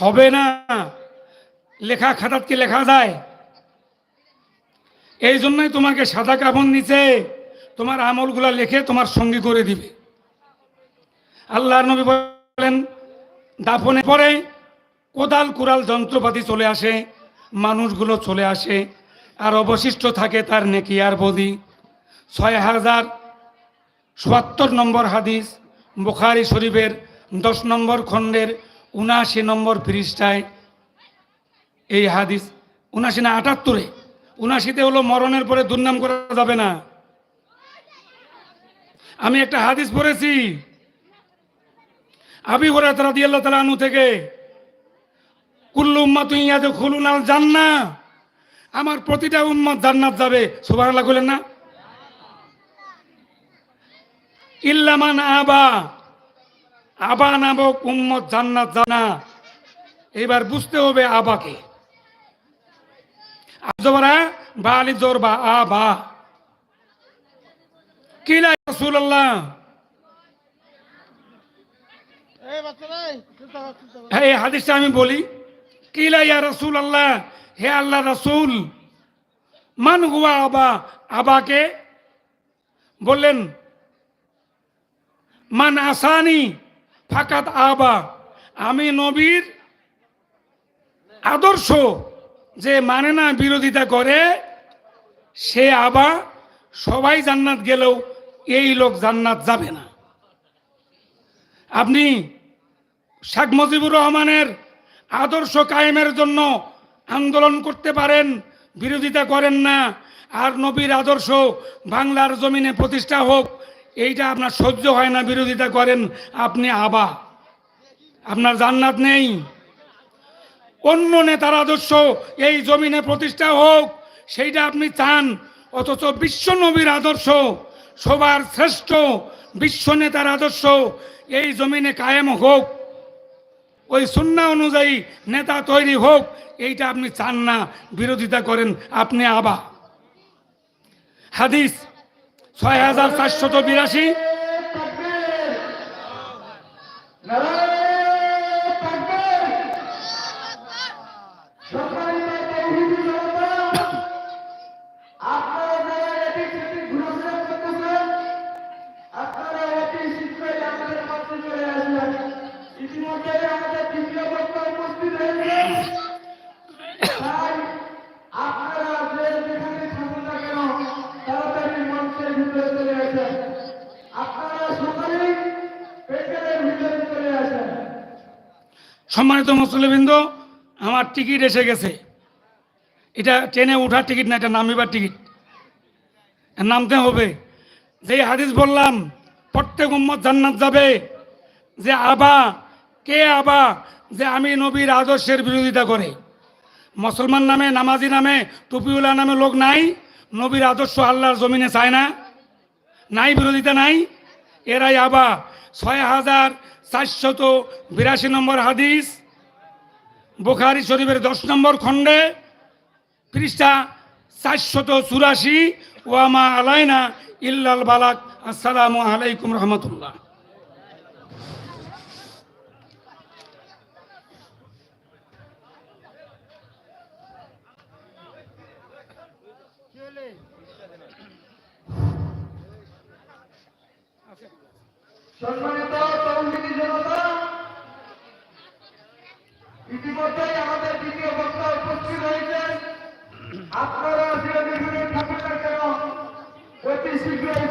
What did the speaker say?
হবে না। লেখা খাতাত কি লেখা যায়? এই জন্যই তোমাকে সাদা কাপড় নিচে তোমার আমলগুলা লেখে তোমার সঙ্গী করে দিবে। আল্লাহর নবী বলেন দাফনে পরে কোদাল কুড়াল যন্ত্রপাতি চলে আসে, মানুষগুলো চলে আসে, আর অবশিষ্ট থাকে তার নেকি আর বদি। ছয় হাজার চুয়াত্তর নম্বর হাদিস, বুখারি শরীফের দশ নম্বর খণ্ডের উনাশি নম্বর পৃষ্ঠায় এই হাদিস, উনাশি না আটাত্তরে? উনাশিতে হলো মরণের পরে দুর্নাম করা যাবে না। আমি একটা হাদিস পড়েছি, আবি হরাত রাদিয়াল্লাহু তাআলা আনহু থেকে, কুল্লু উম্মাতু ইয়াদে খুলুন আল জান্না আমার প্রতিটা উম্মত জান্নাত যাবে। সুবহানাল্লাহ বলেন না? ইল্লামান আবা আবা নামক উম্মত জান্নাত জানা। এবার বুঝতে হবে আবাকে। আজবরা বা আলি জোর বা আবা কিলা রাসূলুল্লাহ। হ্যাঁ এই হাদিসটা আমি বলি। কিলা ইয়া রাসূল আল্লাহ হে আল্লাহ রাসূল মান হুয়া আবা? আবাকে বললেন মান আসানি ফাকাত আবা। আমি নবীর আদর্শ যে মানে না বিরোধিতা করে, সে আবা সবাই জান্নাত গেলেও এই লোক জান্নাত যাবে না। আপনি শেখ মুজিবুর রহমানের আদর্শ কায়েমের জন্য আন্দোলন করতে পারেন, বিরোধিতা করেন না, আর নবীর আদর্শ বাংলার জমিনে প্রতিষ্ঠা হোক এইটা আপনার সহ্য হয় না, বিরোধিতা করেন আপনি আবা। আপনার জান্নাত নেই। অন্য নেতার আদর্শ এই জমিনে প্রতিষ্ঠা হোক, সেইটা আপনি চান, অথচ বিশ্ব নবীর আদর্শ, সবার শ্রেষ্ঠ বিশ্ব নেতার আদর্শ এই জমিনে কায়েম হোক, ওই সুন্না অনুযায়ী নেতা তৈরি হোক, এইটা আপনি চান না, বিরোধিতা করেন আপনি আবা। হাদিস ছয় হাজার চারশত বিরাশি। সম্মানিত মুসলিমবৃন্দ আমার টিকিট এসে গেছে। এটা ট্রেনে ওঠার টিকিট না, এটা নামিবার টিকিট। নামতে হবে। যে হাদিস বললাম, প্রত্যেক উম্মত জান্নাত যাবে। যে আবা, কে আবা? যে আমি নবীর আদর্শের বিরোধিতা করে। মুসলমান নামে, নামাজি নামে টুপিউলা নামে লোক নাই। নবীর আদর্শ আল্লাহর জমিনে চায় না। নাই, বিরোধিতা নাই। এরাই আবা। ছয় হাজার চারশত বিরাশি নম্বর হাদিস, বুখারি শরীফের দশ নম্বর খণ্ডে, পৃষ্ঠা চারশত চুরাশি ওয়ামা আলাইনা ইল্লাল বালাক, আসসালামু আলাইকুম রহমতুল্লাহ। সম্মানিত ইতিমধ্যেই আমাদের দ্বিতীয় বক্তা উপস্থিত হয়েছেন আপনারা ঠাকুরের কেন অতি শীঘ্রই